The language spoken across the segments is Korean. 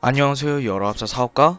안녕하세요 19살 사업가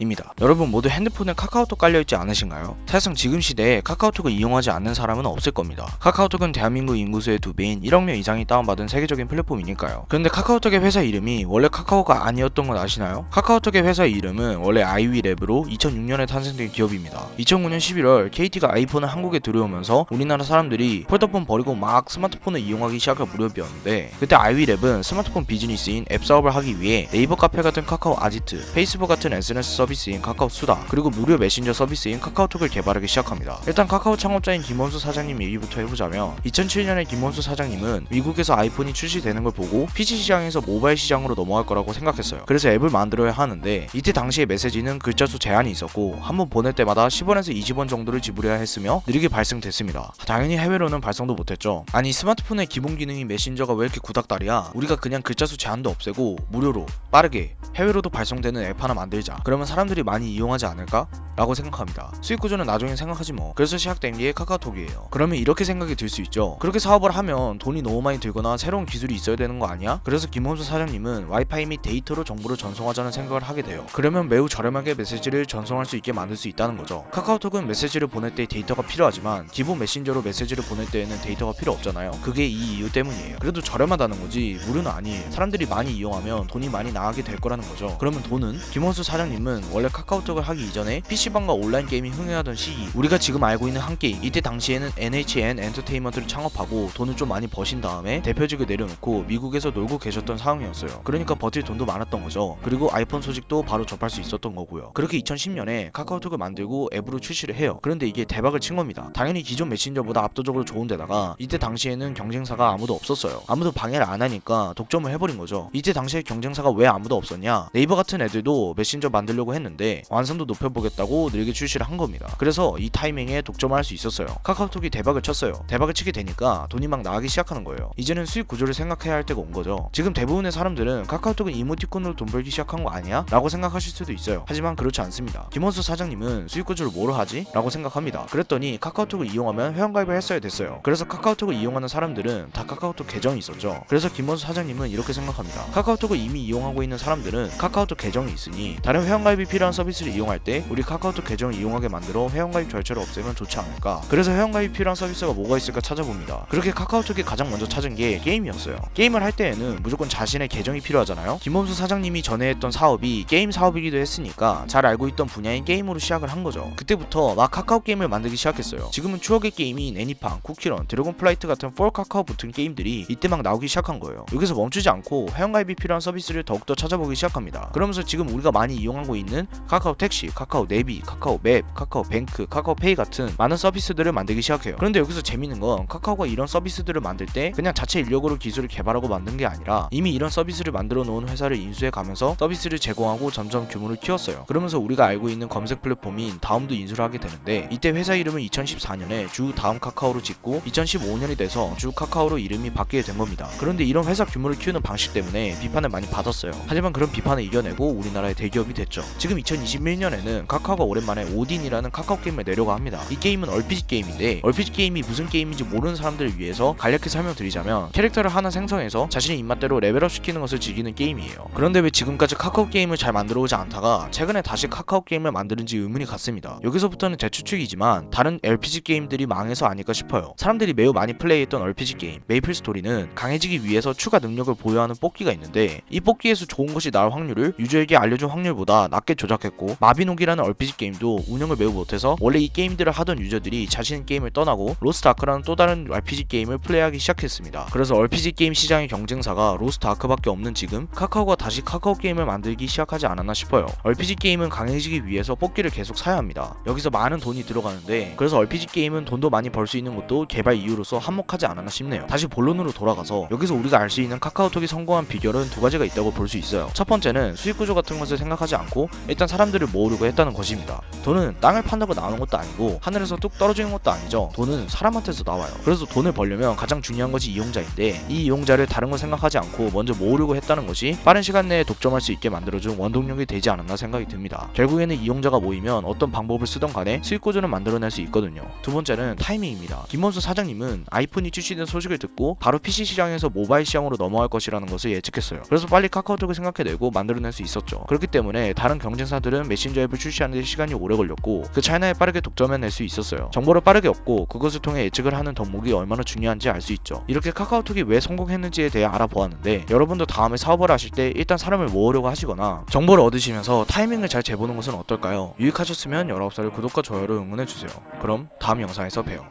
입니다. 여러분 모두 핸드폰에 카카오톡 깔려있지 않으신가요? 사실상 지금 시대에 카카오톡을 이용하지 않는 사람은 없을 겁니다. 카카오톡은 대한민국 인구수의 두 배인 1억 명 이상이 다운받은 세계적인 플랫폼이니까요. 그런데 카카오톡의 회사 이름이 원래 카카오가 아니었던 건 아시나요? 카카오톡의 회사 이름은 원래 아이위랩으로 2006년에 탄생된 기업입니다. 2009년 11월 KT가 아이폰을 한국에 들여오면서 우리나라 사람들이 폴더폰 버리고 막 스마트폰을 이용하기 시작할 무렵이었는데 그때 아이위랩은 스마트폰 비즈니스인 앱 사업을 하기 위해 네이버 카페 같은 카카오 아지트, 페이스북 같은 SNS 서비스 인 카카오 수다, 그리고 무료 메신저 서비스인 카카오톡을 개발하기 시작합니다. 일단 카카오 창업자인 김원수 사장님 얘기부터 해보자면 2007년에 김원수 사장님은 미국에서 아이폰이 출시되는 걸 보고 PC 시장에서 모바일 시장으로 넘어갈 거라고 생각했어요. 그래서 앱을 만들어야 하는데 이때 당시의 메시지는 글자 수 제한이 있었고 한번 보낼 때마다 10원에서 20원 정도를 지불해야 했으며 느리게 발생됐습니다. 당연히 해외로는 발송도 못했죠. 아니 스마트폰의 기본 기능인 메신저가 왜 이렇게 구닥다리야? 우리가 그냥 글자 수 제한도 없애고 무료로 빠르게 해외로도 발송되는 앱 하나 만들자. 그러면 사람 들이 많이 이용하지 않을까? 라고 생각합니다. 수익 구조는 나중에 생각하지 뭐. 그래서 시작된 게 카카오톡이에요. 그러면 이렇게 생각이 들 수 있죠. 그렇게 사업을 하면 돈이 너무 많이 들거나 새로운 기술이 있어야 되는 거 아니야? 그래서 김원수 사장님은 와이파이 및 데이터로 정보를 전송하자는 생각을 하게 돼요. 그러면 매우 저렴하게 메시지를 전송할 수 있게 만들 수 있다는 거죠. 카카오톡은 메시지를 보낼 때 데이터가 필요하지만 기본 메신저로 메시지를 보낼 때에는 데이터가 필요 없잖아요. 그게 이 이유 때문이에요. 그래도 저렴하다는 거지 무료는 아니에요. 사람들이 많이 이용하면 돈이 많이 나가게 될 거라는 거죠. 그러면 돈은 김원수 사장님은 원래 카카오톡을 하기 이전에 PC방과 온라인 게임이 흥행하던 시기 우리가 지금 알고 있는 한 게임 이때 당시에는 NHN 엔터테인먼트를 창업하고 돈을 좀 많이 버신 다음에 대표직을 내려놓고 미국에서 놀고 계셨던 상황이었어요. 그러니까 버틸 돈도 많았던 거죠. 그리고 아이폰 소식도 바로 접할 수 있었던 거고요. 그렇게 2010년에 카카오톡을 만들고 앱으로 출시를 해요. 그런데 이게 대박을 친 겁니다. 당연히 기존 메신저보다 압도적으로 좋은데다가 이때 당시에는 경쟁사가 아무도 없었어요. 아무도 방해를 안 하니까 독점을 해버린 거죠. 이때 당시에 경쟁사가 왜 아무도 없었냐? 네이버 같은 애들도 메신저 만들려고 했는데 완성도 높여보겠다고 늘게 출시를 한 겁니다. 그래서 이 타이밍에 독점을 할수 있었어요. 카카오톡이 대박을 쳤어요. 대박을 치게 되니까 돈이 막 나가기 시작하는 거예요. 이제는 수익 구조를 생각해야 할 때가 온 거죠. 지금 대부분의 사람들은 카카오톡은 이모티콘으로 돈 벌기 시작한 거 아니야? 라고 생각하실 수도 있어요. 하지만 그렇지 않습니다. 김원수 사장님은 수익 구조를 뭐로 하지? 라고 생각합니다. 그랬더니 카카오톡을 이용하면 회원가입을 했어야 됐어요. 그래서 카카오톡을 이용하는 사람들은 다 카카오톡 계정이 있었죠. 그래서 김원수 사장님은 이렇게 생각합니다. 카카오톡을 이미 이용하고 있는 사람들은 카카오톡 계정이 있으니 다른 회원 가입이 필요한 서비스를 이용할 때 우리 카카오톡 계정을 이용하게 만들어 회원가입 절차를 없애면 좋지 않을까. 그래서 회원가입 필요한 서비스가 뭐가 있을까 찾아봅니다. 그렇게 카카오톡이 가장 먼저 찾은 게 게임이었어요. 게임을 할 때에는 무조건 자신의 계정이 필요하잖아요. 김범수 사장님이 전에 했던 사업이 게임 사업이기도 했으니까 잘 알고 있던 분야인 게임으로 시작을 한 거죠. 그때부터 막 카카오 게임을 만들기 시작했어요. 지금은 추억의 게임인 애니팡, 쿠키런, 드래곤 플라이트 같은 폴 카카오 붙은 게임들이 이때 막 나오기 시작한 거예요. 여기서 멈추지 않고 회원가입이 필요한 서비스를 더욱더 찾아보기 시작합니다. 그러면서 지금 우리가 많이 이용하고 있는 카카오 택시, 카카오 내비, 카카오 맵, 카카오 뱅크, 카카오 페이 같은 많은 서비스들을 만들기 시작해요. 그런데 여기서 재밌는 건 카카오가 이런 서비스들을 만들 때 그냥 자체 인력으로 기술을 개발하고 만든 게 아니라 이미 이런 서비스를 만들어 놓은 회사를 인수해 가면서 서비스를 제공하고 점점 규모를 키웠어요. 그러면서 우리가 알고 있는 검색 플랫폼인 다음도 인수를 하게 되는데 이때 회사 이름은 2014년에 주 다음 카카오로 짓고 2015년이 돼서 주 카카오로 이름이 바뀌게 된 겁니다. 그런데 이런 회사 규모를 키우는 방식 때문에 비판을 많이 받았어요. 하지만 그런 비판을 이겨내고 우리나라의 대기업이 됐죠. 지금 2021년에는 카카오가 오랜만에 오딘이라는 카카오 게임을 내려고 합니다. 이 게임은 RPG 게임인데 RPG 게임이 무슨 게임인지 모르는 사람들을 위해서 간략히 설명드리자면 캐릭터를 하나 생성해서 자신의 입맛대로 레벨업 시키는 것을 즐기는 게임이에요. 그런데 왜 지금까지 카카오 게임을 잘 만들어 오지 않다가 최근에 다시 카카오 게임을 만드는지 의문이 갔습니다. 여기서부터는 제 추측이지만 다른 RPG 게임들이 망해서 아닐까 싶어요. 사람들이 매우 많이 플레이했던 RPG 게임 메이플 스토리는 강해지기 위해서 추가 능력을 보유하는 뽑기가 있는데 이 뽑기에서 좋은 것이 나올 확률을 유저에게 알려준 확률보다 낮게 조작했고 마비노기라는 RPG 게임도 운영을 매우 못해서 원래 이 게임들을 하던 유저들이 자신의 게임을 떠나고 로스트 아크라는 또 다른 RPG 게임을 플레이하기 시작했습니다. 그래서 RPG 게임 시장의 경쟁사가 로스트 아크밖에 없는 지금 카카오가 다시 카카오 게임을 만들기 시작하지 않았나 싶어요. RPG 게임은 강해지기 위해서 뽑기를 계속 사야 합니다. 여기서 많은 돈이 들어가는데 그래서 RPG 게임은 돈도 많이 벌 수 있는 것도 개발 이유로서 한몫하지 않았나 싶네요. 다시 본론으로 돌아가서 여기서 우리가 알 수 있는 카카오톡이 성공한 비결은 두 가지가 있다고 볼 수 있어요. 첫 번째는 수익 구조 같은 것을 생각하지 않고 일단 사람들을 모으려고 했다는 것입니다. 돈은 땅을 판다고 나오는 것도 아니고 하늘에서 뚝 떨어지는 것도 아니죠. 돈은 사람한테서 나와요. 그래서 돈을 벌려면 가장 중요한 것이 이용자인데 이 이용자를 다른 거 생각하지 않고 먼저 모으려고 했다는 것이 빠른 시간 내에 독점할 수 있게 만들어준 원동력이 되지 않았나 생각이 듭니다. 결국에는 이용자가 모이면 어떤 방법을 쓰던 간에 수익 구조를 만들어낼 수 있거든요. 두 번째는 타이밍입니다. 김원수 사장님은 아이폰이 출시된 소식을 듣고 바로 PC 시장에서 모바일 시장으로 넘어갈 것이라는 것을 예측했어요. 그래서 빨리 카카오톡을 생각해내고 만들어낼 수 있었죠. 그렇기 때문에 다른 경쟁사들은 메신저 앱을 출시하는 데 시간이 오래 걸렸고 그 차이나에 빠르게 독점해낼 수 있었어요. 정보를 빠르게 얻고 그것을 통해 예측을 하는 덕목이 얼마나 중요한지 알 수 있죠. 이렇게 카카오톡이 왜 성공했는지에 대해 알아보았는데 여러분도 다음에 사업을 하실 때 일단 사람을 모으려고 하시거나 정보를 얻으시면서 타이밍을 잘 재보는 것은 어떨까요? 유익하셨으면 19살을 구독과 좋아요로 응원해주세요. 그럼 다음 영상에서 봬요.